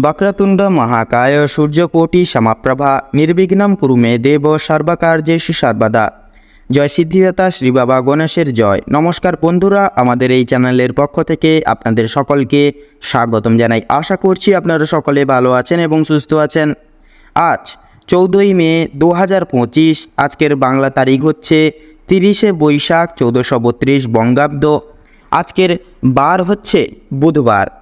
বক্রতুণ্ড মহাকায় সূর্যকোটি సమప్రభ నిర్విఘ్నం কুরু মে দেব সর্বকার্যেষু সর্বদা। জয় সিদ্ধিদাতা শ্রী বাবা গণেশের জয়। নমস্কার বন্ধুরা, আমাদের এই চ্যানেলের পক্ষ থেকে আপনাদের সকলকে স্বাগতম জানাই। আশা করছি আপনারা সকলে ভালো আছেন এবং সুস্থ আছেন। আজ চৌদ্দই মে দু হাজার পঁচিশ, আজকের বাংলা তারিখ হচ্ছে তিরিশে বৈশাখ চৌদ্দশো বত্রিশ বঙ্গাব্দ। আজকের বার হচ্ছে বুধবার।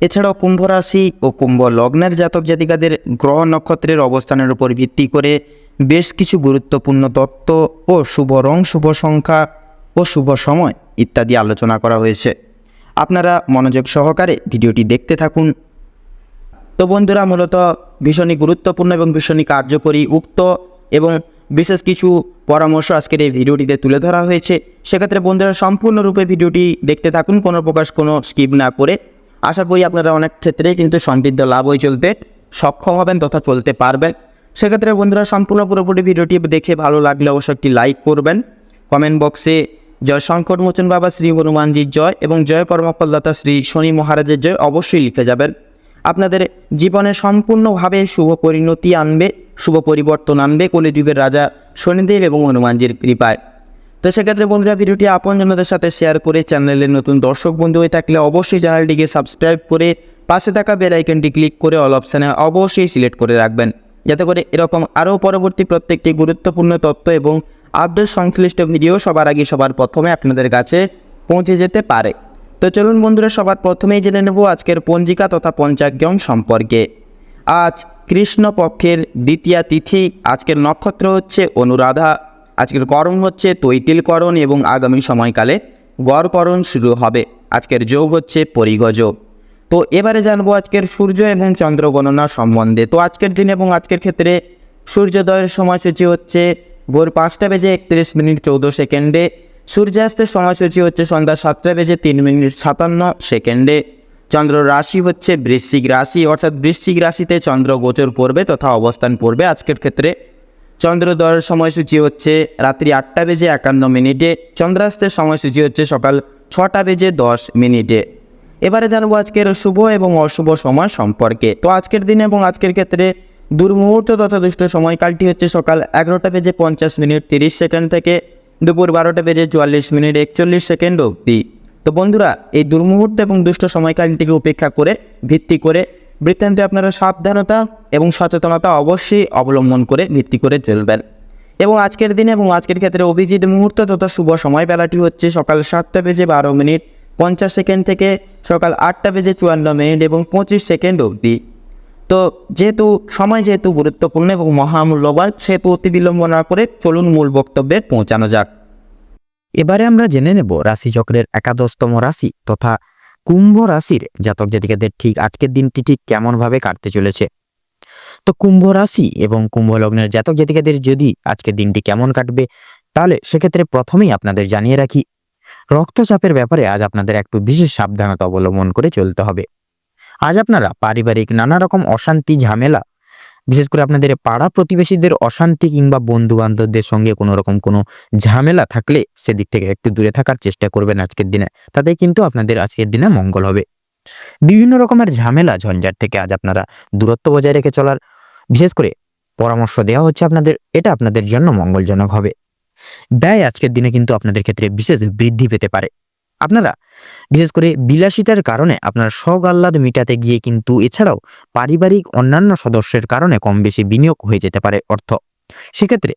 এছাড়াও কুম্ভ রাশি ও কুম্ভ লগ্নের জাতক জাতিকাদের গ্রহ নক্ষত্রের অবস্থানের উপর ভিত্তি করে বেশ কিছু গুরুত্বপূর্ণ তত্ত্ব ও শুভ রং, শুভ সংখ্যা ও শুভ সময় ইত্যাদি আলোচনা করা হয়েছে। আপনারা মনোযোগ সহকারে ভিডিওটি দেখতে থাকুন। তো বন্ধুরা, মূলত ভীষণই গুরুত্বপূর্ণ এবং ভীষণই কার্যকরী, উক্ত এবং বিশেষ কিছু পরামর্শ আজকের এই ভিডিওটিতে তুলে ধরা হয়েছে। সেক্ষেত্রে বন্ধুরা, সম্পূর্ণরূপে ভিডিওটি দেখতে থাকুন, কোনো প্রকাশ কোনো স্কিপ না করে। আশা করি আপনারা অনেক ক্ষেত্রেই কিন্তু সমৃদ্ধ লাভ হয়ে চলতে সক্ষম হবেন তথা চলতে পারবেন। সেক্ষেত্রে বন্ধুরা, সম্পূর্ণ পুরোপুরি ভিডিওটি দেখে ভালো লাগলে অবশ্যই একটি লাইক করবেন। কমেন্ট বক্সে জয় শঙ্কর মোচন বাবা, শ্রী হনুমানজির জয় এবং জয় কর্মফলদাতা শ্রী শনি মহারাজের জয় অবশ্যই লিখে যাবেন। আপনাদের জীবনে সম্পূর্ণভাবে শুভ পরিণতি আনবে, শুভ পরিবর্তন আনবে কলিযুগের রাজা শনিদেব এবং হনুমানজির কৃপায়। তো সেক্ষেত্রে বন্ধুরা ভিডিওটি আপনজনদের সাথে শেয়ার করে চ্যানেলের নতুন দর্শক বন্ধু হয়ে থাকলে অবশ্যই চ্যানেলটিকে সাবস্ক্রাইব করে পাশে থাকা বেল আইকনটি ক্লিক করে অল অপশানে অবশ্যই সিলেক্ট করে রাখবেন। যাতে করে এরকম আরও পরবর্তী প্রত্যেকটি গুরুত্বপূর্ণ তথ্য এবং আপডেট সংশ্লিষ্ট ভিডিও সবার আগে সবার প্রথমে আপনাদের কাছে পৌঁছে যেতে পারে। তো চলুন বন্ধুরা সবার প্রথমেই জেনে নেব আজকের পঞ্জিকা তথা পঞ্চাগ্যম সম্পর্কে। আজ কৃষ্ণপক্ষের দ্বিতীয়া তিথি, আজকের নক্ষত্র হচ্ছে অনুরাধা। আজকের করণ হচ্ছে তৈতিলকরণ এবং আগামী সময়কালে গড়করণ শুরু হবে। আজকের যোগ হচ্ছে পরিগযোগ তো এবারে জানব আজকের সূর্য এবং চন্দ্র গণনা সম্বন্ধে। তো আজকের দিন এবং আজকের ক্ষেত্রে সূর্যোদয়ের সময়সূচি হচ্ছে ভোর পাঁচটা বেজে একত্রিশ মিনিট চৌদ্দ সেকেন্ডে। সূর্যাস্তের সময়সূচি হচ্ছে সন্ধ্যা সাতটা বেজে তিন মিনিট সাতান্ন সেকেন্ডে। চন্দ্র রাশি হচ্ছে বৃশ্চিক রাশি, অর্থাৎ বৃশ্চিক রাশিতে চন্দ্র গোচর পড়বে তথা অবস্থান পড়বে আজকের ক্ষেত্রে চন্দ্রোদয়ের সময়সূচি হচ্ছে রাত্রি আটটা বেজে একান্ন মিনিটে। চন্দ্রাস্তের সময়সূচি হচ্ছে সকাল ছটা বেজে দশ মিনিটে। এবারে জানব আজকের শুভ এবং অশুভ সময় সম্পর্কে। তো আজকের দিনে এবং আজকের ক্ষেত্রে দুর্মুহূর্ত তথা দুষ্ট সময়কালটি হচ্ছে সকাল এগারোটা বেজে পঞ্চাশ মিনিট তিরিশ সেকেন্ড থেকে দুপুর বারোটা বেজে চুয়াল্লিশ মিনিট একচল্লিশ সেকেন্ড অবধি। তো বন্ধুরা, এই দুর্মুহূর্ত এবং দুষ্ট সময়কালটিকে উপেক্ষা করে, ভিত্তি করে বৃত্তান্তে আপনারা সাবধানতা এবং সচেতনতা অবশ্যই অবলম্বন করে ভিত্তি করে চলবেন। এবং আজকের দিনে এবং আজকের ক্ষেত্রে অভিজিৎ মুহূর্ত তথা শুভ সময় বেলাটি হচ্ছে সকাল সাতটা বেজে বারো মিনিট, পঞ্চাশ সেকেন্ড থেকে সকাল আটটা বেজে চুয়ান্ন মিনিট এবং পঁচিশ সেকেন্ড অবধি। তো যেহেতু সময় যেহেতু গুরুত্বপূর্ণ এবং মহামূল্যবান, সেহেতু অতি বিলম্ব না করে চলুন মূল বক্তব্যে পৌঁছানো যাক। এবারে আমরা জেনে নেব রাশিচক্রের একাদশতম রাশি তথা কুম্ভ রাশির জাতক জাতিকাদের ঠিক আজকের দিনটি ঠিক কেমনভাবে কাটতে চলেছে? তো কুম্ভ রাশি এবং কুম্ভ লগ্নের জাতক জাতিকাদের যদি আজকের দিনটি কেমন কাটবে, তাহলে সেক্ষেত্রে প্রথমেই আপনাদের জানিয়ে রাখি, রক্তচাপের ব্যাপারে আজ আপনাদের একটু বিশেষ সাবধানতা অবলম্বন করে চলতে হবে। আজ আপনারা পারিবারিক নানা রকম অশান্তি, ঝামেলা বিশেষ করে আপনাদের পাড়া প্রতিবেশীদের অশান্তি কিংবা বন্ধু বান্ধবদের সঙ্গে কোনো রকম কোনো ঝামেলা থাকলে সেদিক থেকে একটু দূরে থাকার চেষ্টা করবেন আজকের দিনে। তাতে কিন্তু আপনাদের আজকের দিনে মঙ্গল হবে। বিভিন্ন রকমের ঝামেলা ঝঞ্ঝাট থেকে আজ আপনারা দূরত্ব বজায় রেখে চলার বিশেষ করে পরামর্শ দেওয়া হচ্ছে আপনাদের, এটা আপনাদের জন্য মঙ্গলজনক হবে। ব্যয় আজকের দিনে কিন্তু আপনাদের ক্ষেত্রে বিশেষ বৃদ্ধি পেতে পারে। আপনারা। বিশেষ করে বিলাসিতার কারণে আপনার শখ আহ্লাদ মিটাতে গিয়ে কিন্তু এছাড়াও পারিবারিক অন্যান্য সদস্যের কারণে কম বেশি বিনিয়োগ হয়ে যেতে পারে অর্থ। সেক্ষেত্রে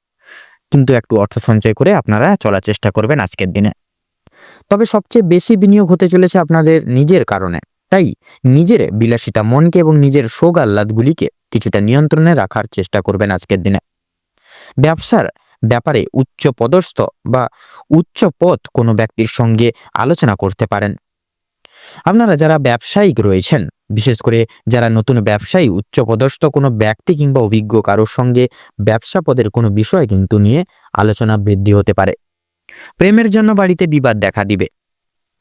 কিন্তু একটু অর্থ সঞ্চয় করে আপনারা চলার চেষ্টা করবেন আজকের দিনে। তবে সবচেয়ে বেশি বিনিয়োগ হতে চলেছে আপনাদের নিজের কারণে। তাই নিজের বিলাসিতা মনকে এবং নিজের শোক আহ্লাদগুলিকে কিছুটা নিয়ন্ত্রণে রাখার চেষ্টা করবেন আজকের দিনে। ব্যবসার ব্যাপারে উচ্চ পদস্থ বা উচ্চ পদ কোনো ব্যক্তির সঙ্গে আলোচনা করতে পারেন। আপনারা যারা ব্যবসায়িক রয়েছেন, বিশেষ করে যারা নতুন ব্যবসায়ী, উচ্চপদস্থ কোনো ব্যক্তি কিংবা অভিজ্ঞ কারোর সঙ্গে ব্যবসা পদের কোনো বিষয় কিন্তু নিয়ে আলোচনা বৃদ্ধি হতে পারে। প্রেমের জন্য বাড়িতে বিবাদ দেখা দিবে।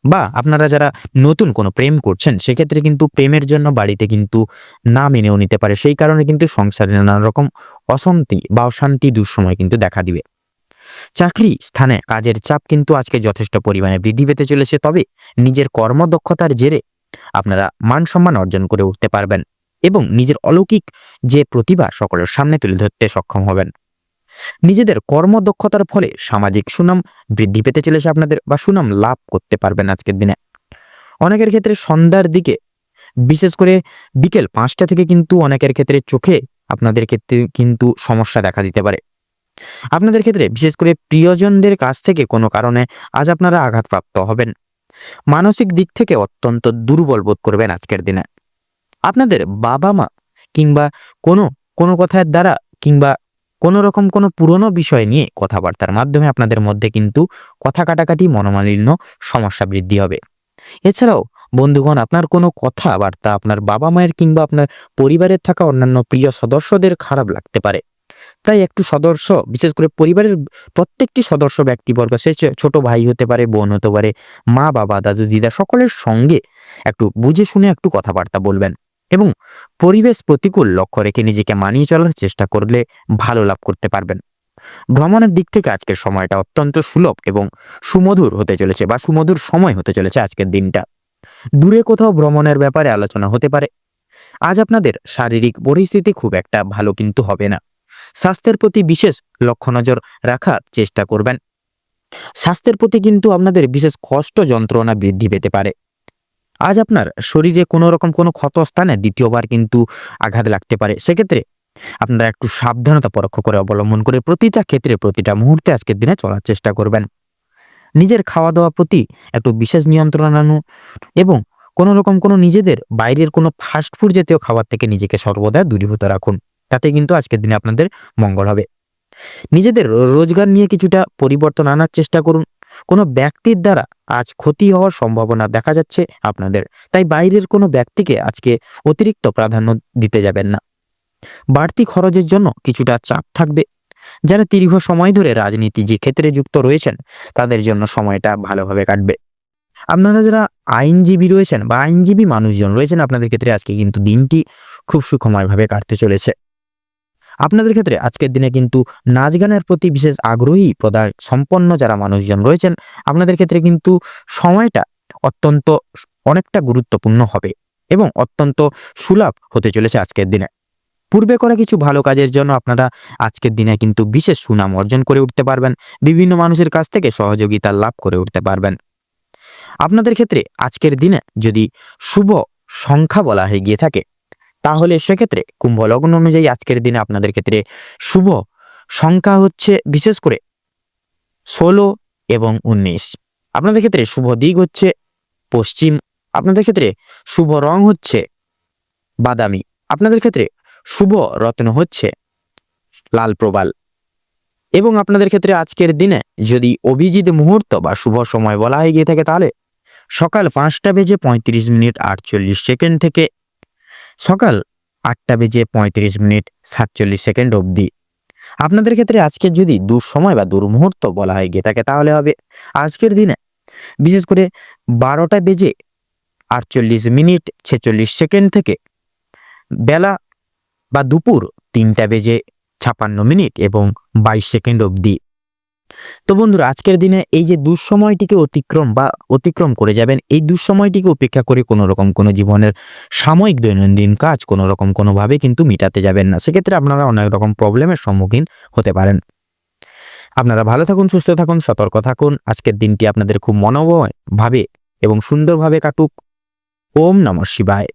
বা আপনারা যারা নতুন কোনো প্রেম করছেন, সেক্ষেত্রে কিন্তু প্রেমের জন্য বাড়িতে কিন্তু না মেনেও নিতে পারে। সেই কারণে কিন্তু সংসারে নানা রকম অশান্তি বা অশান্তি দুঃসময় কিন্তু দেখা দিবে। চাকরি স্থানে কাজের চাপ কিন্তু আজকে যথেষ্ট পরিমাণে বৃদ্ধি পেতে চলেছে, তবে নিজের কর্মদক্ষতার জেরে আপনারা মান সম্মান অর্জন করে উঠতে পারবেন এবং নিজের অলৌকিক যে প্রতিভা সকলের সামনে তুলে ধরতে সক্ষম হবেন। নিজেদের কর্মদক্ষতার ফলে সামাজিক সুনাম বৃদ্ধি পেতে চলেছে আপনাদের বা সুনাম লাভ করতে পারবেন আজকের দিনে। অনেকের ক্ষেত্রে সন্ধ্যার দিকে, বিশেষ করে বিকেল পাঁচটা থেকে কিন্তু অনেকের ক্ষেত্রে চোখে আপনাদের ক্ষেত্রে কিন্তু সমস্যা দেখা দিতে পারে। আপনাদের ক্ষেত্রে বিশেষ করে প্রিয়জনদের কাছ থেকে কোনো কারণে আজ আপনারা আঘাতপ্রাপ্ত হবেন। মানসিক দিক থেকে অত্যন্ত দুর্বল বোধ করবেন আজকের দিনে। আপনাদের বাবা মা কিংবা কোনো কোনো কথার দ্বারা কিংবা কোনো রকম কোনো পুরনো বিষয় নিয়ে কথাবার্তার মাধ্যমে আপনাদের মধ্যে কিন্তু কথা কাটাকাটি মনোমালিন্য সমস্যা বৃদ্ধি হবে। এছাড়াও, বন্ধুগণ, আপনার কোনো কথাবার্তা আপনার বাবা মায়ের কিংবা আপনার পরিবারের থাকা অন্যান্য প্রিয় সদস্যদের খারাপ লাগতে পারে। তাই একটু সদস্য বিশেষ করে পরিবারের প্রত্যেকটি সদস্য ব্যক্তিবর্গ, সে ছোট ভাই হতে পারে, বোন হতে পারে, মা, বাবা, দাদু, দিদা, সকলের সঙ্গে একটু বুঝে শুনে একটু কথাবার্তা বলবেন। এবং পরিবেশ প্রতিকূল লক্ষ্য রেখে নিজেকে মানিয়ে চলার চেষ্টা করলে ভালো লাভ করতে পারবেন। ভ্রমণের দিক থেকে আজকের সময়টা অত্যন্ত সুলভ এবং সুমধুর হতে চলেছে বা সুমধুর সময় হতে চলেছে আজকের দিনটা। দূরে কোথাও ভ্রমণের ব্যাপারে আলোচনা হতে পারে। আজ আপনাদের শারীরিক পরিস্থিতি খুব একটা ভালো কিন্তু হবে না। স্বাস্থ্যের প্রতি বিশেষ লক্ষ্য নজর রাখার চেষ্টা করবেন। স্বাস্থ্যের প্রতি কিন্তু আপনাদের বিশেষ কষ্ট যন্ত্রণা বৃদ্ধি পেতে পারে। আজ আপনার শরীরে কোনো রকম কোনো ক্ষত স্থানে দ্বিতীয়বার কিন্তু আঘাত লাগতে পারে। সেক্ষেত্রে আপনারা একটু সাবধানতা পরোক্ষ করে অবলম্বন করে প্রতিটা ক্ষেত্রে, প্রতিটা মুহূর্তে আজকের দিনে চলার চেষ্টা করবেন। নিজের খাওয়া দাওয়া প্রতি একটু বিশেষ নিয়ন্ত্রণ আনুন এবং কোনো রকম কোনো নিজেদের বাইরের কোনো ফাস্টফুড জাতীয় খাবার থেকে নিজেকে সর্বদা দূরীভূত রাখুন। তাতে কিন্তু আজকের দিনে আপনাদের মঙ্গল হবে। নিজেদের রোজগার নিয়ে কিছুটা পরিবর্তন আনার চেষ্টা করুন। কোনো ব্যক্তির দ্বারা আজ ক্ষতি হওয়ার সম্ভাবনা দেখা যাচ্ছে আপনাদের। তাই বাইরের কোনো ব্যক্তিকে আজকে অতিরিক্ত প্রাধান্য দিতে যাবেন না। বাড়তি খরচের জন্য কিছুটা চাপ থাকবে। যারা দীর্ঘ সময় ধরে রাজনীতি যে ক্ষেত্রে যুক্ত রয়েছেন, তাদের জন্য সময়টা ভালোভাবে কাটবে। আপনারা যারা আইনজীবী রয়েছেন বা আইনজীবী মানুষজন রয়েছেন, আপনাদের ক্ষেত্রে আজকে কিন্তু দিনটি খুব সুখময়ভাবে কাটতে চলেছে। আপনাদের ক্ষেত্রে আজকের দিনে কিন্তু নাচ গানের প্রতি বিশেষ আগ্রহী প্রদান সম্পন্ন যারা মানুষজন রয়েছেন, আপনাদের ক্ষেত্রে কিন্তু সময়টা অত্যন্ত অনেকটা গুরুত্বপূর্ণ হবে এবং অত্যন্ত সুলভ হতে চলেছে আজকের দিনে। পূর্বে করা কিছু ভালো কাজের জন্য আপনারা আজকের দিনে কিন্তু বিশেষ সুনাম অর্জন করে উঠতে পারবেন, বিভিন্ন মানুষের কাছ থেকে সহযোগিতা লাভ করে উঠতে পারবেন। আপনাদের ক্ষেত্রে আজকের দিনে যদি শুভ সংখ্যা বলা হয়ে গিয়ে থাকে তাহলে সেক্ষেত্রে কুম্ভ লগ্ন অনুযায়ী আজকের দিনে আপনাদের ক্ষেত্রে শুভ সংখ্যা হচ্ছে বিশেষ করে ষোলো এবং উনিশ। আপনাদের ক্ষেত্রে শুভ দিক হচ্ছে পশ্চিম, আপনাদের ক্ষেত্রে শুভ রং হচ্ছে বাদামি, আপনাদের ক্ষেত্রে শুভ রত্ন হচ্ছে লাল প্রবাল। এবং আপনাদের ক্ষেত্রে আজকের দিনে যদি অভিজিৎ মুহূর্ত বা শুভ সময় বলা হয়ে গিয়ে থাকে তাহলে সকাল পাঁচটা বেজে পঁয়ত্রিশ মিনিট আটচল্লিশ সেকেন্ড থেকে সকাল আটটা বেজে পঁয়ত্রিশ মিনিট সাতচল্লিশ সেকেন্ড অবধি। আপনাদের ক্ষেত্রে আজকে যদি দুঃসময় বা দুর্মুহূর্ত বলা হয় গিয়ে থাকে তাহলে হবে আজকের দিনে। বিশেষ করে বারোটা বেজে আটচল্লিশ মিনিট ছেচল্লিশ সেকেন্ড থেকে বেলা বা দুপুর তিনটা বেজে ছাপান্ন মিনিট এবং বাইশ সেকেন্ড অবধি। তো বন্ধুরা, আজকের দিনে এই যে দুঃসময়টিকে অতিক্রম বা অতিক্রম করে যাবেন, এই দুঃসময়টিকে উপেক্ষা করে কোনো রকম কোনো জীবনের সাময়িক দৈনন্দিন কাজ কোনো রকম কোনোভাবে কিন্তু মিটাতে যাবেন না। সেক্ষেত্রে আপনারা অনেক রকম প্রবলেমের সম্মুখীন হতে পারেন। আপনারা ভালো থাকুন, সুস্থ থাকুন, সতর্ক থাকুন। আজকের দিনটি আপনাদের খুব মনোময় ভাবে এবং সুন্দরভাবে কাটুক। ওম নমঃ শিবায়।